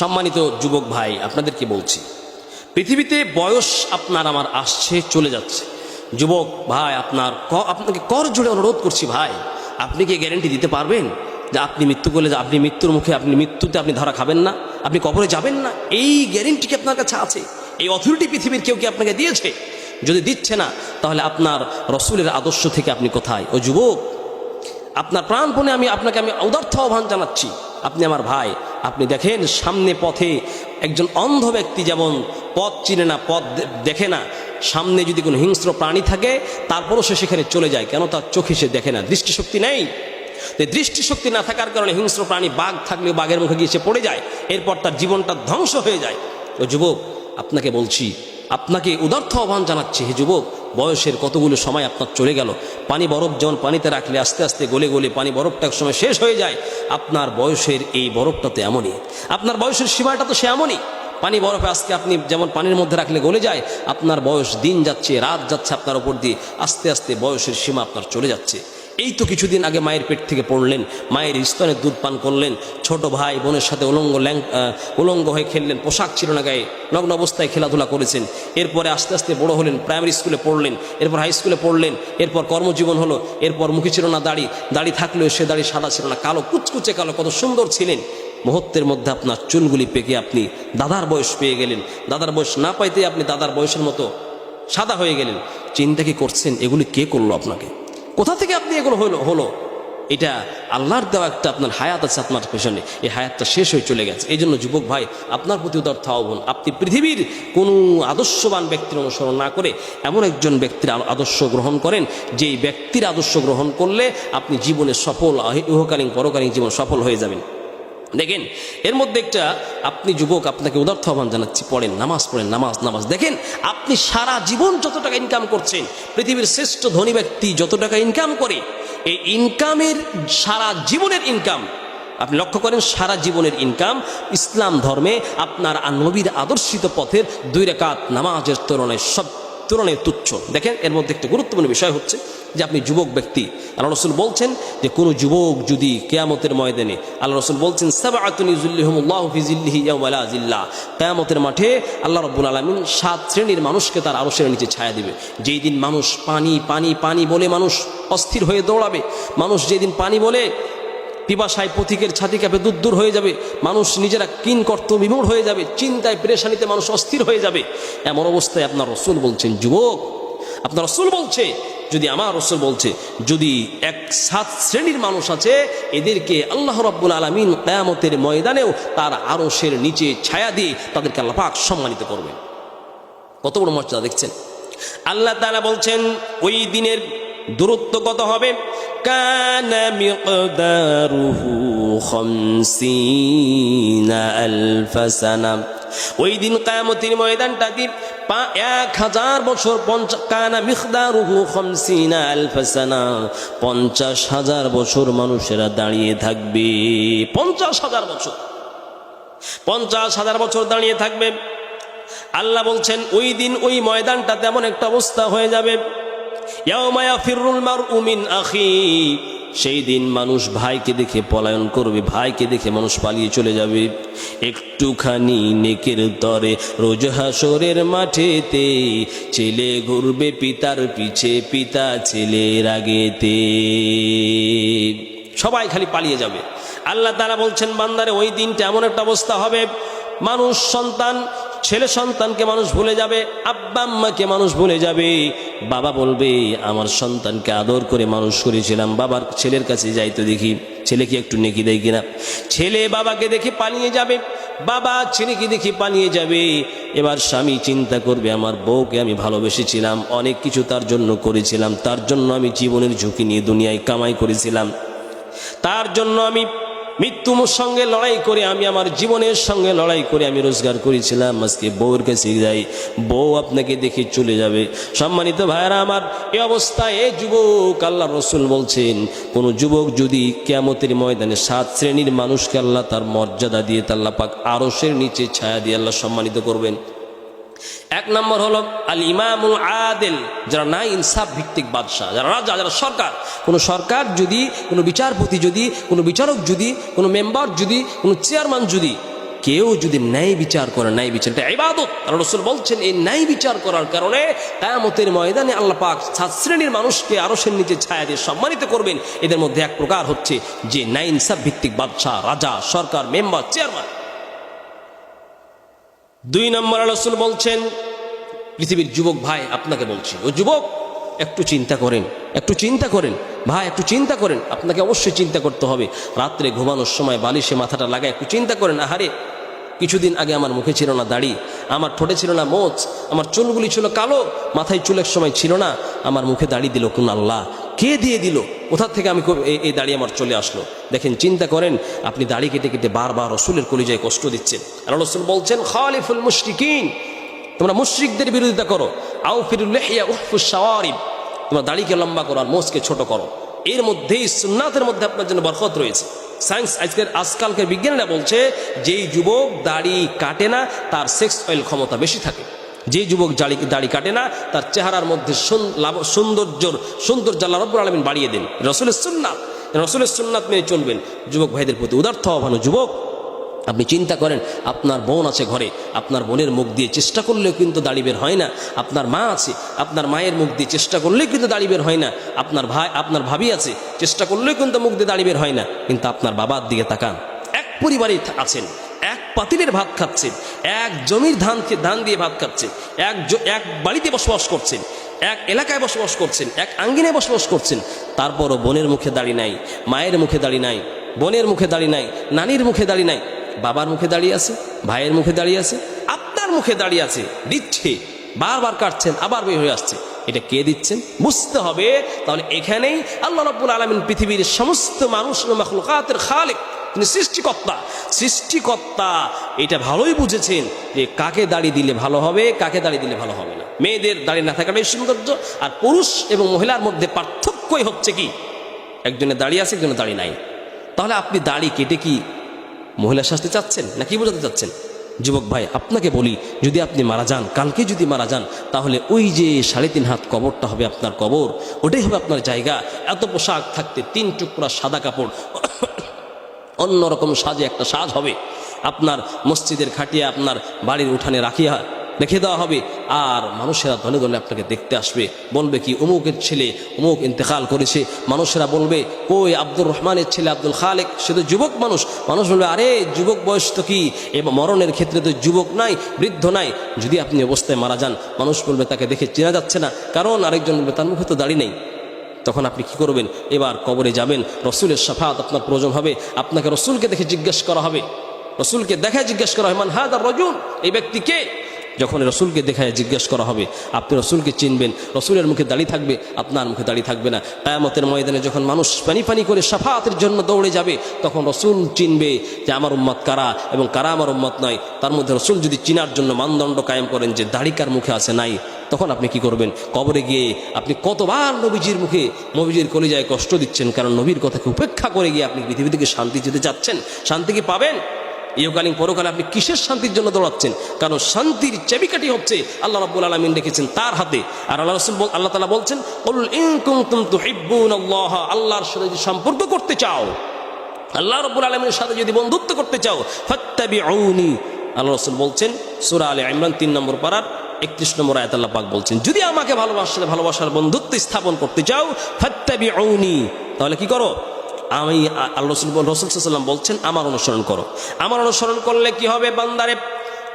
সম্মানিত যুবক ভাই, আপনাদেরকে বলছি, পৃথিবীতে বয়স আপনার আমার আসছে, চলে যাচ্ছে। যুবক ভাই, আপনার আপনাকে কর জুড়ে অনুরোধ করছি ভাই, আপনি কি গ্যারেন্টি দিতে পারবেন যে আপনি মৃত্যু করলে, যে আপনি মৃত্যুর মুখে, আপনি মৃত্যুতে আপনি ধরা খাবেন না? আপনি কবরে যাবেন না? এই গ্যারেন্টি কি আপনার কাছে আছে? এই অথরিটি পৃথিবীর কেউ কি আপনাকে দিয়েছে? যদি দিচ্ছে না, তাহলে আপনার রসুলের আদর্শ থেকে আপনি কোথায়? ও যুবক, আপনার প্রাণপণে আমি আপনাকে আমি উদার্থ আহ্বান জানাচ্ছি। আপনি আমার ভাই আপনি দেখেন, সামনে পথে একজন অন্ধ ব্যক্তি যেমন পথ চিনে না, পথ দেখে না, সামনে যদি কোনো হিংস্র প্রাণী থাকে, তারপরও সে সেখানে চলে যায়। কেন? তার চোখে সে দেখে না। দৃষ্টিশক্তি নেই। দৃষ্টিশক্তি না থাকার কারণে হিংস্র প্রাণী বাঘ থাকলে বাঘের মুখে গিয়ে সে পড়ে যায়। এরপর তার জীবনটা ধ্বংস হয়ে যায়। তো যুবক, আপনাকে বলছি, আপনাকে উদার্থ আহ্বান জানাচ্ছি, হে যুবক বয়সের কতগুলো সময় আপনার চলে গেল? পানি বরফ যেমন পানিতে রাখলে আস্তে আস্তে গলে গলে পানি বরফটা এক সময় শেষ হয়ে যায়। আপনার বয়সের এই বরফটা তো এমনই। আপনার বয়সের সীমাটা তো সে এমনই। পানি বরফে আজকে আপনি যেমন পানির মধ্যে রাখলে গলে যায়, আপনার বয়স দিন যাচ্ছে, রাত যাচ্ছে আপনার উপর দিয়ে। আস্তে আস্তে বয়সের সীমা আপনার চলে যাচ্ছে। এই তো কিছুদিন আগে মায়ের পেট থেকে পড়লেন, মায়ের স্তনের দুধ পান করলেন, ছোট ভাই বোনের সাথে উলঙ্গ ল্যাং উলঙ্গ হয়ে খেললেন, পোশাক ছিল না গায়ে, নগ্ন অবস্থায় খেলাধুলা করেছেন। এরপরে আস্তে আস্তে বড় হলেন, প্রাইমারি স্কুলে পড়লেন, এরপর হাই স্কুলে পড়লেন, এরপর কর্মজীবন হলো, এরপর মুখে ছিল না দাড়ি দাড়ি থাকলেও সে দাড়ি সাদা ছিল না, কালো, কুচকুচে কালো, কত সুন্দর ছিলেন। মুহূর্তের মধ্যে আপনার চুলগুলি পেকে আপনি দাদার বয়স পেয়ে গেলেন, দাদার বয়স না পাইতে আপনি দাদার বয়সের মতো সাদা হয়ে গেলেন। চিন্তা কি করছেন? এগুলি কে করল আপনাকে? কোথা থেকে আপনি এগুলো হলো হলো? এটা আল্লাহর দেওয়া একটা আপনার হায়াত আছে আপনার পেছনে। এই হায়াতটা শেষ হয়ে চলে গেছে। এই জন্য যুবক ভাই, আপনার প্রতি উদার্থ আহ্বান আপনি পৃথিবীর কোনো আদর্শবান ব্যক্তির অনুসরণ না করে এমন একজন ব্যক্তির আদর্শ গ্রহণ করেন, যেই ব্যক্তির আদর্শ গ্রহণ করলে আপনি জীবনে সফল ইহকালীন, পরকালীন জীবন সফল হয়ে যাবেন। দেখেন, এর মধ্যে একটা আপনি যুবক আপনাকে উদার্থ আহ্বান জানাচ্ছি, পড়েন, নামাজ পড়েন, নামাজ নামাজ। দেখেন, আপনি সারা জীবন যত টাকা ইনকাম করছেন, পৃথিবীর শ্রেষ্ঠ ধনী ব্যক্তি যত টাকা ইনকাম করে, এই ইনকামের সারা জীবনের ইনকাম আপনি লক্ষ্য করেন, সারা জীবনের ইনকাম ইসলাম ধর্মে আপনার নবীর আদর্শিত পথের দুই রেখাত নামাজের তুলনায় সব তুলনায় তুচ্ছ। দেখেন, এর মধ্যে একটা গুরুত্বপূর্ণ বিষয় হচ্ছে যে আপনি যুবক ব্যক্তি। আল্লাহ রসুল বলছেন যে, কোনো যুবক যদি কেয়ামতের ময়দানে, আল্লাহ রসুল বলছেন কেয়ামতের মাঠে আল্লাহ রব্বুল আলমিন সাত শ্রেণির মানুষকে তার আরসের নিচে ছায়া দেবে। যেই দিন মানুষ পানি পানি পানি বলে মানুষ অস্থির হয়ে দৌড়াবে, মানুষ যেদিন পানি বলে পিপাসায় পথিকের ছাতি কাপে দূর দূর হয়ে যাবে। মানুষ নিজেরা কিন কর্ত হয়ে যাবে। চিন্তায় পেরেশানিতে মানুষ অস্থির হয়ে যাবে। এমন অবস্থায় আপনার রসুল বলছেন, যুবক, আপনার রসুল বলছে, যদি আমার রসুল বলছে, যদি এক সাত শ্রেণির মানুষ আছে, এদেরকে আল্লাহ রব্বুল আলমিন কেয়ামতের ময়দানেও তার আরশের নিচে ছায়া দিয়ে তাদেরকে আল্লাহ পাক সম্মানিত করবেন। কত বড় মর্যাদা দেখছেন। আল্লাহ তাআলা বলছেন, ওই দিনের দূরত্ব কত হবে? কানা মিকদারুহু খামসিনা আলফা সানা। ওই দিন কায়ামতির ময়দানটা দিয়ে এক হাজার বছর পঞ্চাশ কানা মিকদারুহু খামসিনা আলফা সানা। পঞ্চাশ হাজার বছর মানুষেরা দাঁড়িয়ে থাকবে। পঞ্চাশ হাজার বছর। পঞ্চাশ হাজার বছর দাঁড়িয়ে থাকবে। আল্লাহ বলছেন, ওই দিন ওই ময়দানটা তেমন একটা অবস্থা হয়ে যাবে। মিন আখি। সেই দিন মানুষ ভাইকে দেখে পলায়ন করবে, ভাইকে দেখে মানুষ পালিয়ে চলে যাবে। একটুখানি নেকের তরে রোজ হাসরের মাঠেতে ছেলে ঘুরবে পিতার পিছে, পিতা ছেলের আগেতে। সবাই খালি পালিয়ে যাবে। আল্লাহ তারা বলছেন, বান্দারে, ওই দিনটা এমন একটা অবস্থা হবে। মানুষ, সন্তান ছেলে সন্তানকে মানুষ ভুলে যাবে, আব্বা আম্মাকে মানুষ ভুলে যাবে। বাবা বলবে, আমার সন্তানকে আদর করে মানুষ করেছিলাম, বাবার ছেলের কাছে যাইতো দেখি, ছেলে কি একটু নেকি দেয় কিনা? ছেলে বাবাকে দেখে পালিয়ে যাবে, বাবা ছেলেকে দেখে পালিয়ে যাবে। এবার স্বামী চিন্তা করবে, আমার বউকে আমি ভালোবেসেছিলাম, অনেক কিছু তার জন্য করেছিলাম, তার জন্য আমি জীবনের ঝুঁকি নিয়ে দুনিয়ায় কামাই করেছিলাম, তার জন্য আমি মৃত্যুর সঙ্গে লড়াই করে আমি আমার জীবনের সঙ্গে লড়াই করে আমি রোজগার করেছিলাম। আজকে বউর কাছে যাই, বউ আপনাকে দেখে চলে যাবে। সম্মানিত ভাইরা আমার, এ অবস্থায় এ যুবক আল্লাহ রসুল বলছেন, কোনো যুবক যদি কেমতের ময়দানে সাত শ্রেণির মানুষকে আল্লাহ তার মর্যাদা দিয়ে তাল্লাহ পাক আরসের নিচে ছায়া দিয়ে আল্লাহ সম্মানিত করবেন। এক নম্বর হলো আল ইমামুল আদেল, যারা নাই ইনসাফ ভিত্তিক বাদশাহ, যারা রাজা, যারা সরকার। কোনো সরকার যদি, কোনো বিচারপতি যদি, কোনো বিচারক যদি, কোনো মেম্বার যদি, কোনো চেয়ারম্যান যদি, কেউ যদি ন্যায় বিচার করে, ন্যায় বিচার, এটা ইবাদত। আর রসুল বলছেন, এই ন্যায় বিচার করার কারণে কায়ামতের ময়দানে আল্লাহ পাক সাত শ্রেণির মানুষকে আরও সে নিচে ছায়া দিয়ে সম্মানিত করবেন। এদের মধ্যে এক প্রকার হচ্ছে যে ন্যায় ইনসাফ ভিত্তিক বাদশাহ, রাজা, সরকার, মেম্বার, চেয়ারম্যান। দুই নম্বর রসুল বলছেন, পৃথিবীর যুবক ভাই আপনাকে বলছি, ও যুবক, একটু চিন্তা করেন, একটু চিন্তা করেন, ভাই একটু চিন্তা করেন, আপনাকে অবশ্যই চিন্তা করতে হবে। রাত্রে ঘুমানোর সময় বালিশে মাথাটা লাগায় একটু চিন্তা করেন, আহারে, কিছুদিন আগে আমার মুখে ছিল না দাড়ি, আমার ঠোঁটে ছিল না মোচ, আমার চুলগুলি ছিল কালো, মাথায় চুলের সময় ছিল না, আমার মুখে দাড়ি দিল কোন আল্লাহ কে দিয়ে দিল? কোথা থেকে আমি এই- দাড়ি আমার চলে আসলো? দেখেন, চিন্তা করেন, আপনি দাড়ি কেটে কেটে বারবার রসুলের কলিজায় কষ্ট দিচ্ছেন। আর রসুল বলছেন, খালিফুল মুশরিকিন। তোমরা মুশ্রিকদের বিরোধিতা করো। আউ ফিরুল্লাহিয়া উহফুস তোমরা দাড়িকে লম্বা করো আর মোষকে ছোট করো। এর মধ্যেই সুন্নাতের মধ্যে আপনার জন্য বরকত রয়েছে। সায়েন্স আজকের আজকালকার বিজ্ঞানীরা বলছে, যেই যুবক দাড়ি কাটে না, তার সেক্স অয়েল ক্ষমতা বেশি থাকে। যে যুবক দাড়ি দাড়ি কাটে না, তার চেহারার মধ্যে সৌন্দর্যর সৌন্দর্য আল্লাহ রব্বুল আলমিন বাড়িয়ে দেন। রসুলের সুন্নাত রসুলের সুন্নাত মেনে চলবেন। যুবক ভাইদের প্রতি উদার্থ আহ্বান যুবক, আপনি চিন্তা করেন, আপনার বোন আছে ঘরে, আপনার বোনের মুখ দিয়ে চেষ্টা করলেও কিন্তু দাড়ি বের হয় না। আপনার মা আছে, আপনার মায়ের মুখ দিয়ে চেষ্টা করলেও কিন্তু দাড়ি বের হয় না। আপনার ভাই, আপনার ভাবি আছে, চেষ্টা করলেও কিন্তু মুখ দিয়ে দাড়ি বের হয় না। কিন্তু আপনার বাবার দিকে তাকান। এক পরিবারে আছেন। পাতিলের ভাত খাচ্ছেন এক জমির ধান খে- ধান দিয়ে ভাত খাচ্ছে, এক এক বাড়িতে বসবাস করছেন, এক এলাকায় বসবাস করছেন, এক আঙ্গিনায় বসবাস করছেন, তারপরও বোনের মুখে দাড়ি নাই, মায়ের মুখে দাড়ি নাই, বোনের মুখে দাড়ি নাই, নানির মুখে দাড়ি নাই, বাবার মুখে দাঁড়িয়ে আছে, ভাইয়ের মুখে দাঁড়িয়ে আছে, আপনার মুখে দাঁড়িয়ে আছে, দিচ্ছে, বারবার কাটছেন, আবার বের হয়ে আসছে, এটা কে দিচ্ছেন? বুঝতে হবে, তাহলে এখানেই আল্লাহ রব্বুল আলমিন পৃথিবীর সমস্ত মানুষ খালেক তিনি সৃষ্টিকর্তা। সৃষ্টিকর্তা, এটা ভালোই বুঝেছেন যে কাকে দাড়ি দিলে ভালো হবে, কাকে দাড়ি দিলে ভালো হবে না। মেয়েদের দাড়ি না থাকাটাই সৌন্দর্য, আর পুরুষ এবং মহিলার মধ্যে পার্থক্যই হচ্ছে কি? একজনের দাড়ি আছে, একজনের দাড়ি নাই। তাহলে আপনি দাড়ি কেটে কি মহিলা শাস্তি চাচ্ছেন? না কি বোঝাতে চাচ্ছেন? যুবক ভাই, আপনাকে বলি, যদি আপনি মারা যান, কালকে যদি মারা যান, তাহলে ওই যে সাড়ে তিন হাত কবরটা হবে আপনার কবর, ওটাই হবে আপনার জায়গা। এত পোশাক থাকতে তিন টুকরা সাদা কাপড় অন্যরকম সাজে একটা সাজ হবে। আপনার মসজিদের খাটিয়ে আপনার বাড়ির উঠানে রাখিয়া রেখে দেওয়া হবে আর মানুষেরা দলে দলে আপনাকে দেখতে আসবে। বলবে কি, অমুকের ছেলে অমুক ইন্তেকাল করেছে। মানুষেরা বলবে কই আব্দুর রহমানের ছেলে আব্দুল খালেক, সে তো যুবক মানুষ। মানুষ বলবে, আরে, যুবক বয়স তো কি? এবং মরণের ক্ষেত্রে তো যুবক নাই, বৃদ্ধ নাই। যদি আপনি অবস্থায় মারা যান। মানুষ বলবে, তাকে দেখে চেনা যাচ্ছে না। কারণ আরেকজন বলবে, তার মুখে তো দাড়ি নেই। তখন আপনি কি করবেন? এবার কবরে যাবেন, রসুলের সাফাত আপনার প্রয়োজন হবে। আপনাকে রসুলকে দেখে জিজ্ঞেস করা হবে। রসুলকে দেখে জিজ্ঞেস করা হয় মান হাদ আর রজুল? এই ব্যক্তি কে? যখন রসুলকে দেখায়, জিজ্ঞেস করা হবে, আপনি রসুলকে চিনবেন? রসুলের মুখে দাঁড়িয়ে থাকবে, আপনার মুখে দাঁড়িয়ে থাকবে না। কায়ামতের ময়দানে যখন মানুষ পানি পানি করে সাফাতের জন্য দৌড়ে যাবে, তখন রসুল চিনবে যে আমার উম্মত কারা এবং কারা আমার উম্মত নয়। তার মধ্যে রসুল যদি চিনার জন্য মানদণ্ড কায়েম করেন যে দাড়ি কার মুখে আছে, নাই, তখন আপনি কি করবেন? কবরে গিয়ে আপনি কতবার নবীজির মুখে, নবীজির কলিজায় কষ্ট দিচ্ছেন? কারণ নবীর কথাকে উপেক্ষা করে গিয়ে আপনি পৃথিবী থেকে শান্তি যেতে চাচ্ছেন, শান্তি কি পাবেন? ইহকালীন পরকালে আপনি কিসের শান্তির জন্য দৌড়াচ্ছেন? কারণ শান্তির চাবিকাঠি হচ্ছে আল্লাহ রাব্বুল আলামিন রেখেছেন তার হাতে। আর আল্লাহ রাসূল আল্লাহ তাআলা বলছেন আল্লাহর সাথে যদি সম্পর্ক করতে চাও, আল্লাহ রাব্বুল আলামিনের সাথে যদি বন্ধুত্ব করতে চাও, ফাত্তাবিউনি। আল্লাহ রাসূল বলছেন, সূরা আলে ইমরান 3 নম্বর পারার একত্রিশ নম্বর আয়াত আল্লাহ পাক বলছেন, যদি আমাকে ভালোবাসলে, ভালোবাসার বন্ধুত্ব স্থাপন করতে চাও, ফাত্তাবিউনি তাহলে কি করো? আমি রসুল রসুল বলছেন, আমার অনুসরণ করো। আমার অনুসরণ করলে কি হবে বান্দারে?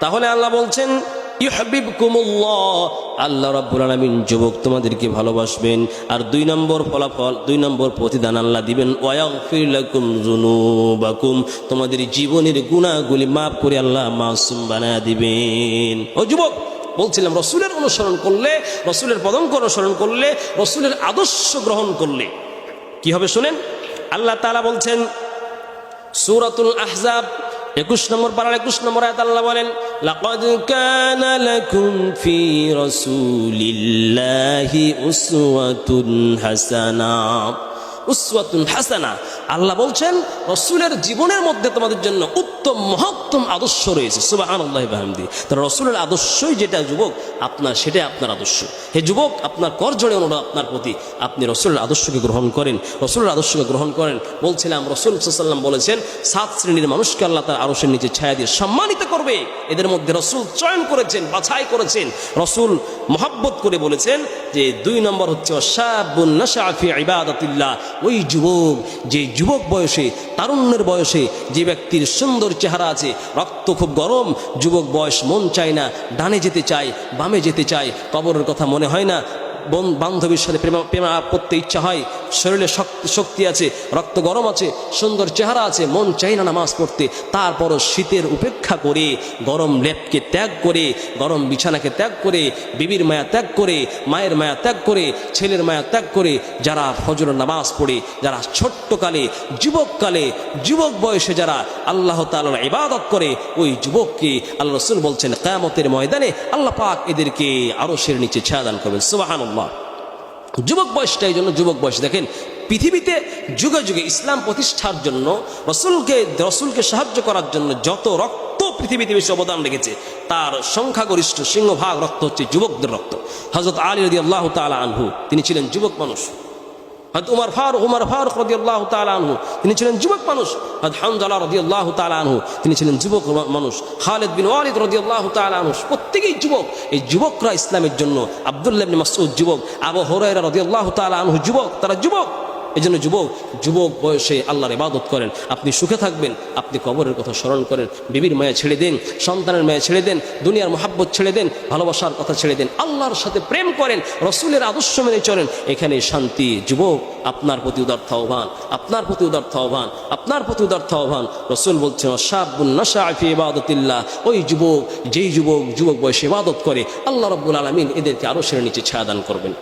তাহলে আল্লাহ বলছেন, ইউহাবিবকুমুল্লাহ। আল্লাহ রাব্বুল আলামিন যুবক তোমাদেরকে ভালোবাসবেন। আর দুই নম্বর ফলাফল, দুই নম্বর প্রতিদান আল্লাহ দিবেন, ওয়াগফির লাকুম যুনুবাকুম। তোমাদের জীবনের গুনাহগুলি মাফ করে আল্লাহ মাসুম বানায় দিবেন। ও যুবক, বলছিলাম, রসুলের অনুসরণ করলে, রসুলের পদঙ্ক অনুসরণ করলে, রসুলের আদর্শ গ্রহণ করলে কি হবে শুনেন? আল্লাহ তালা বলছেন, সুরাতুল আহজাব, একুশ নম্বর পারার একুশ নম্বর আয়াত আল্লাহ বলেন, লাকাদ কানা লাকুম ফি রাসূলিল্লাহি উসওয়াতুন হাসানা। উসওয়াতুন হাসানা। আল্লাহ বলছেন, রসুলের জীবনের মধ্যে তোমাদের জন্য উত্তম মহত্তম আদর্শ রয়েছে সুবাহ আল্লাহামদি তার রসুলের আদর্শই যেটা যুবক, আপনার সেটাই আপনার আদর্শ। হে যুবক, আপনার কর জোড়ে অনুরোধ আপনার প্রতি। আপনি রসুলের আদর্শকে গ্রহণ করেন, রসুলের আদর্শকে গ্রহণ করেন। বলছিলাম, রসুল সাল্লাম বলেছেন, সাত শ্রেণির মানুষকে আল্লাহ তার আরসের নিচে ছায়া দিয়ে সম্মানিত করবে। এদের মধ্যে রসুল চয়ন করেছেন, বাছাই করেছেন। রসুল মহাব্বত করে বলেছেন যে, দুই নম্বর হচ্ছে ইবাদতিল্লাহ। ওই যুবক, যে যুবক বয়সে, তারুণ্যের বয়সে, যে ব্যক্তির সুন্দর চেহারা আছে। রক্ত খুব গরম, যুবক বয়স মন চায় না, ডানে যেতে চায়, বামে যেতে চায়, কবরের কথা মনে হয় না বান্ধবীর সাথে প্রেমা প্রেমা করতে ইচ্ছা হয়, শরীরে শক্তি আছে, রক্ত গরম আছে, সুন্দর চেহারা আছে, মন চাই না নামাজ পড়তে। তারপরও শীতের উপেক্ষা করে, গরম লেপকে ত্যাগ করে, গরম বিছানাকে ত্যাগ করে, বিবির মায়া ত্যাগ করে, মায়ের মায়া ত্যাগ করে, ছেলের মায়া ত্যাগ করে, যারা ফজর নামাজ পড়ে, যারা ছোট্টকালে, যুবককালে, যুবক বয়সে যারা আল্লাহ তালার ইবাদত করে, ওই যুবককে আল্লাহ রসুল বলছেন, কেয়ামতের ময়দানে আল্লাহ পাক এদেরকে আরও সের নিচে ছায়া দান করবেন। সুবাহান যুবক বয়সটা এই জন্য যুবক বয়স। দেখেন, পৃথিবীতে যুগে যুগে ইসলাম প্রতিষ্ঠার জন্য, রসুলকে রসুলকে সাহায্য করার জন্য যত রক্ত পৃথিবীতে বেশি অবদান রেখেছে, তার সংখ্যাগরিষ্ঠ সিংহভাগ রক্ত হচ্ছে যুবকদের রক্ত। হজরত আলী রদি আল্লাহ তালা আনহু, তিনি ছিলেন যুবক মানুষ। হয়তো উমার ফারুক উমার ফারুক রদি আল্লাহ আনহু, তিনি ছিলেন যুবক মানুষ। হাত হামজালা রদি আল্লাহ আনহু, তিনি ছিলেন যুবক মানুষ। খালেদ বিন ওয়ালিদ রদি আল্লাহ আনহু, প্রত্যেকেই যুবক। এই যুবকরা ইসলামের জন্য আবদুল্লাহ মাসুদ যুবক, আবু হরাইরা রদি আল্লাহ আনহু যুবক, তারা যুবক। এই জন্য যুবক যুবক বয়সে আল্লাহর ইবাদত করেন। আপনি সুখে থাকবেন, আপনি কবরের কথা স্মরণ করেন, বিবির মায়া ছেড়ে দেন, সন্তানের মায়া ছেড়ে দেন, দুনিয়ার মহাব্বত ছেড়ে দেন, ভালোবাসার কথা ছেড়ে দেন, আল্লাহর সাথে প্রেম করেন, রসুলের আদর্শ মেনে চলেন। এখানে শান্তি, যুবক, আপনার প্রতি উদার্থ আহ্বান, আপনার প্রতি উদার্থ আহ্বান, আপনার প্রতি উদার্থ আহ্বান। রসুল বলছেন শাবুন নাশাফি ইবাদতিল্লাহ। ওই যুবক, যেই যুবক যুবক বয়সে ইবাদত করে, আল্লাহ রব্বুল আলমিন এদেরকে আরও সেরে নিচে ছায়া দান করবেন।